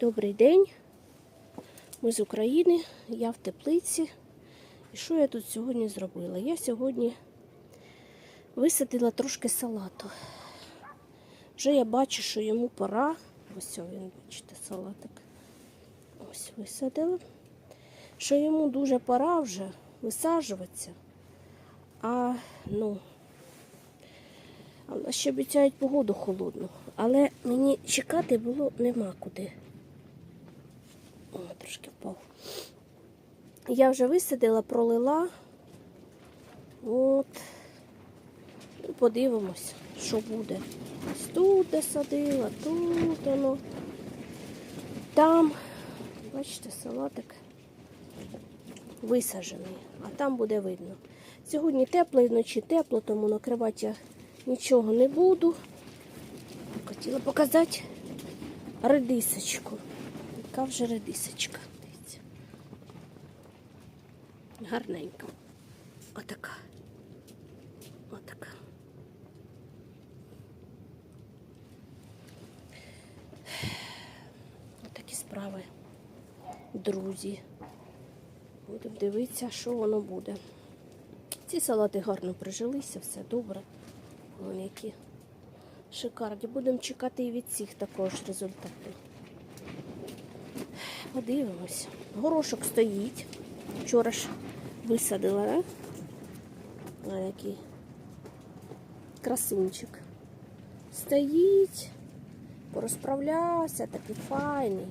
Добрий день. Ми з України, я в теплиці. І що я тут сьогодні зробила? Я сьогодні висадила трошки салату. Вже я бачу, що йому пора. Ось він, бачите, салатик. Ось висадила. Що йому дуже пора вже висаджуватися. А ну, ще обіцяють погоду холодну. Але мені чекати було нема куди. О, трошки впав. Я вже висадила, пролила. От. І подивимось, що буде. Ось тут де садила, тут воно. Там, бачите, салатик висаджений, а там буде видно. Сьогодні тепло і вночі тепло, тому накривати я нічого не буду. Хотіла показати редисочку. Яка вже редисочка. Дивіться. Гарненька. Отака. Отака. Отакі справи, друзі. Будемо дивитися, що воно буде. Ці салати гарно прижилися, все добре. Вони які шикарні. Будемо чекати і від цих також результатів. Подивимось. Горошок стоїть. Вчора ж висадила, да? А який красунчик. Стоїть, порозправлявся, такий файний.